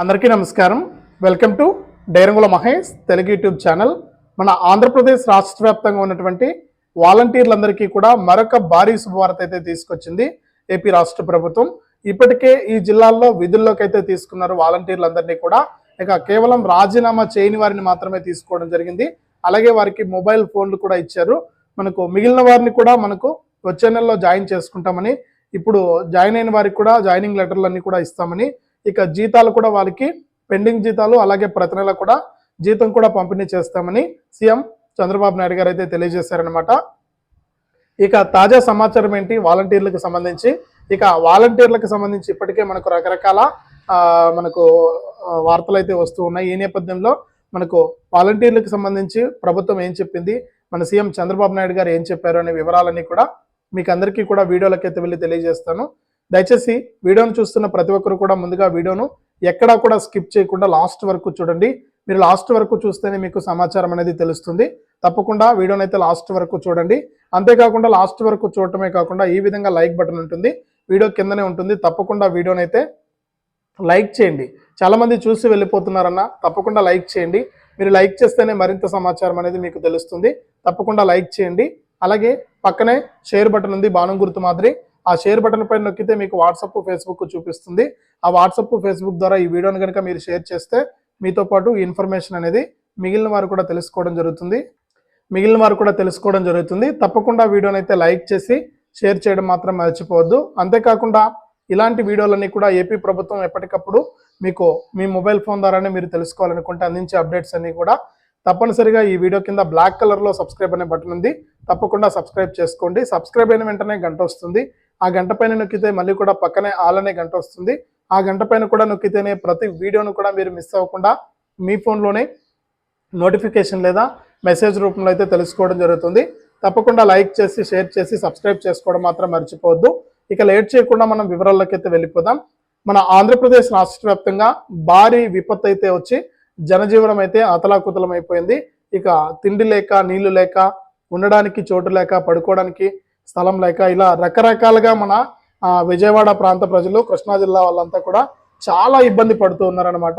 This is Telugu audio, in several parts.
అందరికీ నమస్కారం. Welcome to Dairangula Mahesh Telugu YouTube channel. మన ఆంధ్రప్రదేశ్ రాష్ట్ర వ్యాప్తంగా ఉన్నటువంటి వాలంటీర్లందరికీ కూడా మరొక భారీ శుభవార్త అయితే తీసుకొచ్చింది ఏపీ రాష్ట్ర ప్రభుత్వం. ఇప్పటికే ఈ జిల్లాల్లో విధుల్లోకి అయితే తీసుకున్నారు వాలంటీర్లందరినీ కూడా. ఇక కేవలం రాజీనామా చేయని వారిని మాత్రమే తీసుకోవడం జరిగింది. అలాగే వారికి మొబైల్ ఫోన్లు కూడా ఇచ్చారు. మనకు మిగిలిన వారిని కూడా మనకు వచ్చే నెలలో జాయిన్ చేసుకుంటామని ఇప్పుడు జాయిన్ అయిన వారికి కూడా జాయినింగ్ లెటర్లన్నీ కూడా ఇస్తామని ఇక జీతాలు కూడా వాళ్ళకి పెండింగ్ జీతాలు అలాగే ప్రతి నెల కూడా జీతం కూడా పంపిణీ చేస్తామని సీఎం చంద్రబాబు నాయుడు గారు అయితే తెలియజేశారనమాట ఇక తాజా సమాచారం ఏంటి? వాలంటీర్లకు సంబంధించి. ఇక వాలంటీర్లకు సంబంధించి ఇప్పటికే మనకు రకరకాల మనకు వార్తలు అయితే వస్తూ ఉన్నాయి. ఈ నేపథ్యంలో మనకు వాలంటీర్లకు సంబంధించి ప్రభుత్వం ఏం చెప్పింది? మన సీఎం చంద్రబాబు నాయుడు గారు ఏం చెప్పారు అనే వివరాలన్నీ కూడా మీకు అందరికీ కూడా వీడియోలకైతే వెళ్ళి తెలియజేస్తాను. దయచేసి వీడియోను చూస్తున్న ప్రతి ఒక్కరు కూడా ముందుగా వీడియోను ఎక్కడా కూడా స్కిప్ చేయకుండా లాస్ట్ వరకు చూడండి. మీరు లాస్ట్ వరకు చూస్తేనే మీకు సమాచారం అనేది తెలుస్తుంది. తప్పకుండా వీడియోని అయితే లాస్ట్ వరకు చూడండి. అంతేకాకుండా లాస్ట్ వరకు చూడటమే కాకుండా ఈ విధంగా లైక్ బటన్ ఉంటుంది. వీడియో కిందనే ఉంటుంది. తప్పకుండా వీడియోని అయితే లైక్ చేయండి. చాలామంది చూసి వెళ్ళిపోతున్నారన్న తప్పకుండా లైక్ చేయండి. మీరు లైక్ చేస్తేనే మరింత సమాచారం అనేది మీకు తెలుస్తుంది. తప్పకుండా లైక్ చేయండి. అలాగే పక్కనే షేర్ బటన్ ఉంది. బాణం గుర్తు మాదిరి. ఆ షేర్ బటన్ పైన నొక్కితే మీకు వాట్సాప్ ఫేస్బుక్ చూపిస్తుంది. ఆ వాట్సాప్ ఫేస్బుక్ ద్వారా ఈ వీడియోని కనుక మీరు షేర్ చేస్తే మీతో పాటు ఈ ఇన్ఫర్మేషన్ అనేది మిగిలిన వారు కూడా తెలుసుకోవడం జరుగుతుంది. మిగిలిన వారు కూడా తెలుసుకోవడం జరుగుతుంది. తప్పకుండా వీడియోని అయితే లైక్ చేసి షేర్ చేయడం మాత్రం మర్చిపోవద్దు. అంతేకాకుండా ఇలాంటి వీడియోలన్నీ కూడా ఏపీ ప్రభుత్వం ఎప్పటికప్పుడు మీకు మీ మొబైల్ ఫోన్ ద్వారానే మీరు తెలుసుకోవాలనుకుంటే అందించే అప్డేట్స్ అన్నీ కూడా తప్పనిసరిగా ఈ వీడియో కింద బ్లాక్ కలర్లో సబ్స్క్రైబ్ అనే బటన్ ఉంది. తప్పకుండా సబ్స్క్రైబ్ చేసుకోండి. సబ్స్క్రైబ్ అయిన వెంటనే గంట వస్తుంది. ఆ గంట పైన నొక్కితే మళ్ళీ కూడా పక్కనే ఆల్ అనే గంట వస్తుంది. ఆ గంట పైన కూడా నొక్కితేనే ప్రతి వీడియోను కూడా మీరు మిస్ అవ్వకుండా మీ ఫోన్లోనే నోటిఫికేషన్ లేదా మెసేజ్ రూపంలో అయితే తెలుసుకోవడం జరుగుతుంది. తప్పకుండా లైక్ చేసి షేర్ చేసి సబ్స్క్రైబ్ చేసుకోవడం మాత్రం మర్చిపోవద్దు. ఇక లేట్ చేయకుండా మనం వివరాల్లోకి అయితే వెళ్ళిపోదాం. మన ఆంధ్రప్రదేశ్ రాష్ట్ర వ్యాప్తంగా భారీ విపత్తు అయితే వచ్చి జనజీవనం అయితే అతలాకుతలం అయిపోయింది ఇక తిండి లేక నీళ్ళు లేక ఉండడానికి చోటు లేక పడుకోవడానికి స్థలం లేక ఇలా రకరకాలుగా మన విజయవాడ ప్రాంత ప్రజలు కృష్ణా జిల్లా వాళ్ళంతా కూడా చాలా ఇబ్బంది పడుతూ ఉన్నారనమాట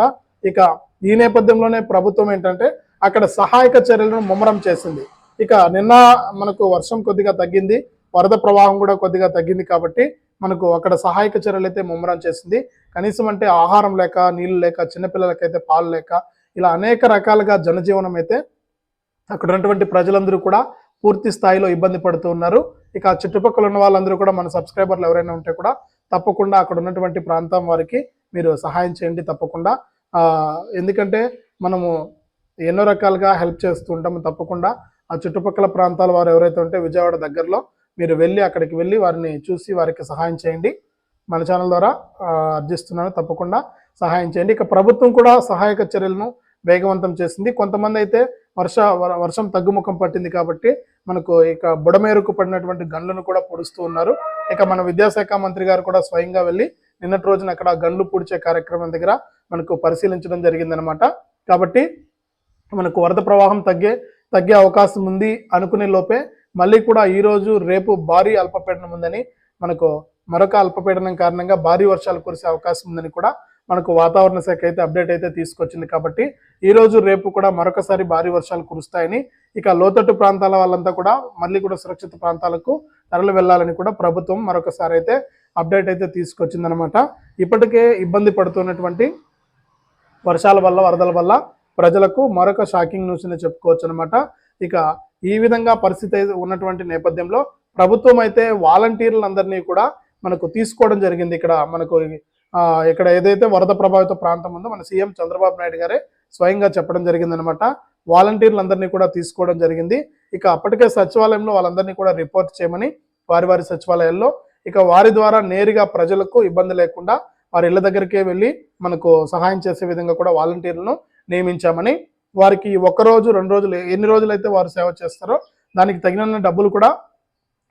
ఇక ఈ నేపథ్యంలోనే ప్రభుత్వం ఏంటంటే అక్కడ సహాయక చర్యలను ముమ్మరం చేసింది. ఇక నిన్న మనకు వర్షం కొద్దిగా తగ్గింది వరద ప్రవాహం కూడా కొద్దిగా తగ్గింది కాబట్టి మనకు అక్కడ సహాయక చర్యలు అయితే ముమ్మరం చేసింది. కనీసం అంటే ఆహారం లేక నీళ్ళు లేక చిన్నపిల్లలకైతే పాలు లేక ఇలా అనేక రకాలుగా జనజీవనం అయితే అక్కడ ఉన్నటువంటి ప్రజలందరూ కూడా పూర్తి స్థాయిలో ఇబ్బంది పడుతూ ఉన్నారు. ఇక చుట్టుపక్కల ఉన్న వాళ్ళందరూ కూడా మన సబ్స్క్రైబర్లు ఎవరైనా ఉంటే కూడా తప్పకుండా అక్కడ ఉన్నటువంటి ప్రాంతం వారికి మీరు సహాయం చేయండి తప్పకుండా. ఎందుకంటే మనము ఎన్నో రకాలుగా హెల్ప్ చేస్తూ ఉంటాము తప్పకుండా ఆ చుట్టుపక్కల ప్రాంతాల వారు ఎవరైతే ఉంటే విజయవాడ దగ్గరలో మీరు వెళ్ళి అక్కడికి వెళ్ళి వారిని చూసి వారికి సహాయం చేయండి. మన ఛానల్ ద్వారా అర్జిస్తున్నాను. తప్పకుండా సహాయం చేయండి. ఇక ప్రభుత్వం కూడా సహాయక చర్యలను వేగవంతం చేసింది. కొంతమంది అయితే వర్ష వర- వర్షం తగ్గుముఖం పట్టింది కాబట్టి మనకు ఇక బుడమేరుకు పడినటువంటి గన్లను కూడా పొడుస్తూ ఉన్నారు. ఇక మన విద్యాశాఖ మంత్రి గారు కూడా స్వయంగా వెళ్ళి నిన్నటి రోజున అక్కడ గన్లు పూడ్చే కార్యక్రమం దగ్గర మనకు పరిశీలించడం జరిగిందనమాట కాబట్టి మనకు వరద ప్రవాహం తగ్గే తగ్గే అవకాశం ఉంది అనుకునే లోపే మళ్ళీ కూడా ఈ రోజు రేపు భారీ అల్పపీడనం ఉందని మనకు మరొక అల్పపీడనం కారణంగా భారీ వర్షాలు కురిసే అవకాశం ఉందని కూడా మనకు వాతావరణ శాఖ అయితే అప్డేట్ అయితే తీసుకొచ్చింది కాబట్టి ఈ రోజు రేపు కూడా మరొకసారి భారీ వర్షాలు కురుస్తాయని ఇక లోతట్టు ప్రాంతాల వాళ్ళంతా కూడా మళ్ళీ కూడా సురక్షిత ప్రాంతాలకు తరలి వెళ్ళాలని కూడా ప్రభుత్వం మరొకసారి అయితే అప్డేట్ అయితే తీసుకొచ్చిందనమాట ఇప్పటికే ఇబ్బంది పడుతున్నటువంటి వర్షాల వల్ల వరదల వల్ల ప్రజలకు మరొక షాకింగ్ న్యూస్ అని చెప్పుకోవచ్చు అనమాట ఇక ఈ విధంగా పరిస్థితి అయితే ఉన్నటువంటి నేపథ్యంలో ప్రభుత్వం అయితే వాలంటీర్లందరినీ కూడా మనకు తీసుకోవడం జరిగింది. ఇక్కడ మనకు ఇక్కడ ఏదైతే వరద ప్రభావిత ప్రాంతం ఉందో మన సీఎం చంద్రబాబు నాయుడు గారే స్వయంగా చెప్పడం జరిగిందనమాట వాలంటీర్లందరినీ కూడా తీసుకోవడం జరిగింది. ఇక అప్పటికే సచివాలయంలో వాళ్ళందరినీ కూడా రిపోర్ట్ చేయమని వారి వారి సచివాలయాల్లో ఇక వారి ద్వారా నేరుగా ప్రజలకు ఇబ్బంది లేకుండా వారి ఇళ్ళ దగ్గరికే వెళ్ళి మనకు సహాయం చేసే విధంగా కూడా వాలంటీర్లను నియమించామని వారికి ఒక రోజు రెండు రోజులు ఎన్ని రోజులైతే వారు సేవ చేస్తారో దానికి తగిన డబ్బులు కూడా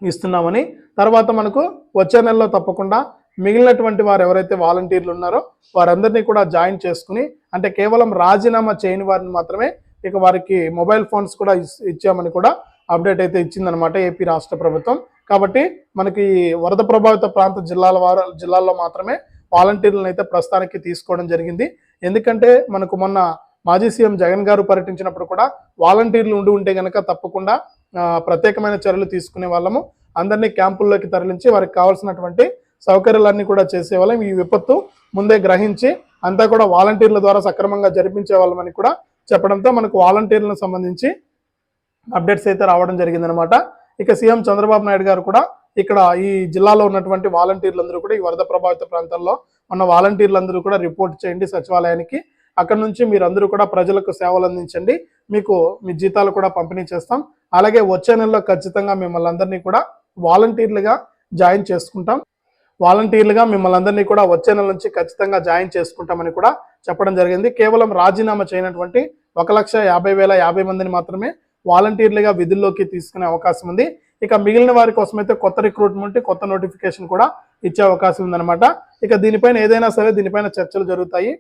ఇస్తున్నామని తర్వాత మనకు వచ్చే నెలలో తప్పకుండా మిగిలినటువంటి వారు ఎవరైతే వాలంటీర్లు ఉన్నారో వారందరినీ కూడా జాయిన్ చేసుకుని అంటే కేవలం రాజీనామా చేయని వారిని మాత్రమే ఇక వారికి మొబైల్ ఫోన్స్ కూడా ఇస్- ఇచ్చామని కూడా అప్డేట్ అయితే ఇచ్చిందనమాట ఏపీ రాష్ట్ర ప్రభుత్వం. కాబట్టి మనకి ఈ వరద ప్రభావిత ప్రాంత జిల్లాల వారు జిల్లాల్లో మాత్రమే వాలంటీర్లను అయితే ప్రస్తుతానికి తీసుకోవడం జరిగింది. ఎందుకంటే మనకు మొన్న మాజీ సీఎం జగన్ గారు పర్యటించినప్పుడు కూడా వాలంటీర్లు ఉండి ఉంటే గనక తప్పకుండా ప్రత్యేకమైన చర్యలు తీసుకునే వాళ్ళము. అందరినీ క్యాంపుల్లోకి తరలించి వారికి కావాల్సినటువంటి సౌకర్యాలన్నీ కూడా చేసేవాళ్ళం. ఈ విపత్తు ముందే గ్రహించి అంతా కూడా వాలంటీర్ల ద్వారా సక్రమంగా జరిపించే వాళ్ళమని కూడా చెప్పడంతో మనకు వాలంటీర్లకు సంబంధించి అప్డేట్స్ అయితే రావడం జరిగిందనమాట. ఇక సీఎం చంద్రబాబు నాయుడు గారు కూడా ఇక్కడ ఈ జిల్లాలో ఉన్నటువంటి వాలంటీర్లందరూ కూడా ఈ వరద ప్రభావిత ప్రాంతాల్లో ఉన్న వాలంటీర్లందరూ కూడా రిపోర్ట్ చేయండి సచివాలయానికి. అక్కడ నుంచి మీరందరూ కూడా ప్రజలకు సేవలు అందించండి. మీకు మీ జీతాలు కూడా పంపిణీ చేస్తాం. అలాగే వచ్చే నెలలో ఖచ్చితంగా మిమ్మల్ని అందరినీ కూడా వాలంటీర్లుగా జాయిన్ చేసుకుంటాం. వాలంటీర్లుగా మిమ్మల్ని అందరినీ కూడా వచ్చే నెల నుంచి ఖచ్చితంగా జాయిన్ చేసుకుంటామని కూడా చెప్పడం జరిగింది. కేవలం రాజీనామా చేయనటువంటి ఒక లక్ష యాభై వేల యాభై మందిని మాత్రమే వాలంటీర్లుగా విధుల్లోకి తీసుకునే అవకాశం ఉంది. ఇక మిగిలిన వారి కోసం అయితే కొత్త రిక్రూట్మెంట్ కొత్త నోటిఫికేషన్ కూడా ఇచ్చే అవకాశం ఉందన్నమాట. ఇక దీనిపైన ఏదైనా సరే దీనిపైన చర్చలు జరుగుతాయి.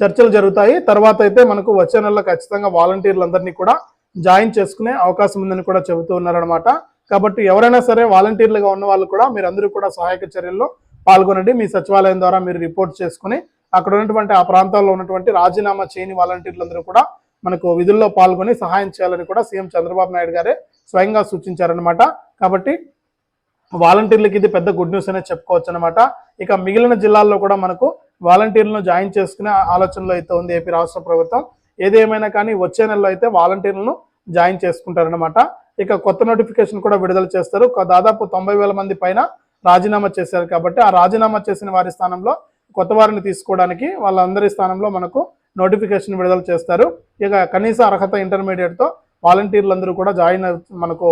చర్చలు జరుగుతాయి. తర్వాత అయితే మనకు వచ్చే నెలలో ఖచ్చితంగా వాలంటీర్లందరినీ కూడా జాయిన్ చేసుకునే అవకాశం ఉందని కూడా చెబుతూ ఉన్నారనమాట కాబట్టి ఎవరైనా సరే వాలంటీర్లుగా ఉన్న వాళ్ళు కూడా మీరందరూ కూడా సహాయక చర్యల్లో పాల్గొనండి. మీ సచివాలయం ద్వారా మీరు రిపోర్ట్ చేసుకుని అక్కడ ఉన్నటువంటి ఆ ప్రాంతాల్లో ఉన్నటువంటి రాజీనామా చేయని వాలంటీర్లందరూ కూడా మనకు విధుల్లో పాల్గొని సహాయం చేయాలని కూడా సీఎం చంద్రబాబు నాయుడు గారే స్వయంగా సూచించారనమాట కాబట్టి వాలంటీర్లకి ఇది పెద్ద గుడ్ న్యూస్ అనే చెప్పుకోవచ్చు అనమాట ఇక మిగిలిన జిల్లాల్లో కూడా మనకు వాలంటీర్లను జాయిన్ చేసుకునే ఆలోచనలో అయితే ఉంది ఏపీ రాష్ట్ర ప్రభుత్వం. ఏదేమైనా కానీ వచ్చే నెలలో అయితే వాలంటీర్లను జాయిన్ చేసుకుంటారనమాట ఇక కొత్త నోటిఫికేషన్ కూడా విడుదల చేస్తారు. ఒక దాదాపు తొంభై వేల మంది పైన రాజీనామా చేశారు కాబట్టి ఆ రాజీనామా చేసిన వారి స్థానంలో కొత్త వారిని తీసుకోవడానికి వాళ్ళందరి స్థానంలో మనకు నోటిఫికేషన్ విడుదల చేస్తారు. ఇక కనీస అర్హత ఇంటర్మీడియట్తో వాలంటీర్లందరూ కూడా జాయిన్ మనకు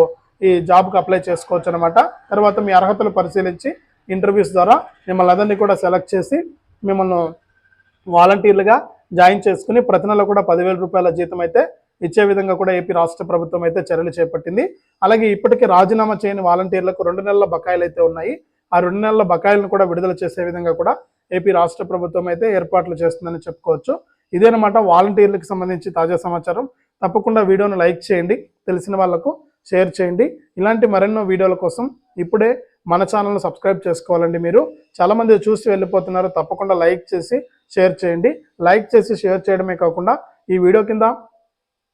ఈ జాబ్కి అప్లై చేసుకోవచ్చు అనమాట తర్వాత మీ అర్హతలు పరిశీలించి ఇంటర్వ్యూస్ ద్వారా మిమ్మల్ని అందరినీ కూడా సెలెక్ట్ చేసి మిమ్మల్ని వాలంటీర్లుగా జాయిన్ చేసుకుని ప్రతి నెల కూడా పదివేల రూపాయల జీతం అయితే ఇచ్చే విధంగా కూడా ఏపీ రాష్ట్ర ప్రభుత్వం అయితే చర్యలు చేపట్టింది. అలాగే ఇప్పటికే రాజీనామా చేయని వాలంటీర్లకు రెండు నెలల బకాయిలు అయితే ఉన్నాయి. ఆ రెండు నెలల బకాయిలను కూడా విడుదల చేసే విధంగా కూడా ఏపీ రాష్ట్ర ప్రభుత్వం అయితే ఏర్పాట్లు చేస్తుందని చెప్పుకోవచ్చు. ఇదేనమాట వాలంటీర్లకు సంబంధించి తాజా సమాచారం. తప్పకుండా వీడియోను లైక్ చేయండి తెలిసిన వాళ్ళకు షేర్ చేయండి. ఇలాంటి మరెన్నో వీడియోల కోసం ఇప్పుడే మన ఛానల్ను సబ్స్క్రైబ్ చేసుకోవాలండి మీరు. చాలామంది చూసి వెళ్ళిపోతున్నారు తప్పకుండా లైక్ చేసి షేర్ చేయండి. లైక్ చేసి షేర్ చేయడమే కాకుండా ఈ వీడియో కింద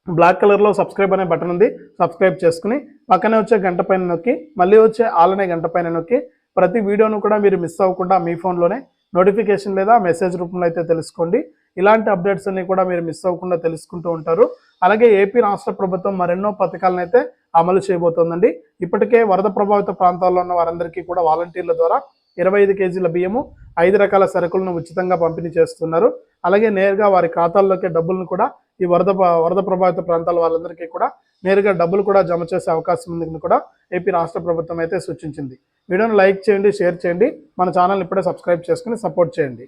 బ్లాక్ కలర్లో సబ్స్క్రైబ్ అనే బటన్ ఉంది. సబ్స్క్రైబ్ చేసుకుని పక్కనే వచ్చే గంట పైన నొక్కి మళ్ళీ వచ్చే ఆల్ అనే గంట పైన నొక్కి ప్రతి వీడియోను కూడా మీరు మిస్ అవ్వకుండా మీ ఫోన్లోనే నోటిఫికేషన్ లేదా మెసేజ్ రూపంలో అయితే తెలుసుకోండి. ఇలాంటి అప్డేట్స్ అన్ని కూడా మీరు మిస్ అవ్వకుండా తెలుసుకుంటూ ఉంటారు. అలాగే ఏపీ రాష్ట్ర ప్రభుత్వం మరెన్నో పథకాలను అయితే అమలు చేయబోతోందండి. ఇప్పటికే వరద ప్రభావిత ప్రాంతాల్లో ఉన్న వారందరికీ కూడా వాలంటీర్ల ద్వారా ఇరవై ఐదు కేజీల బియ్యము ఐదు రకాల సరుకులను ఉచితంగా పంపిణీ చేస్తున్నారు. అలాగే నేరుగా వారి ఖాతాల్లోకి డబ్బులను కూడా ఈ వరద వరద ప్రభావిత ప్రాంతాల వాళ్ళందరికీ కూడా నేరుగా డబ్బులు కూడా జమ చేసే అవకాశం ఉందని కూడా ఏపీ రాష్ట్ర ప్రభుత్వం అయితే సూచించింది. వీడియోను లైక్ చేయండి షేర్ చేయండి. మన ఛానల్ ఇప్పుడే సబ్స్క్రైబ్ చేసుకుని సపోర్ట్ చేయండి.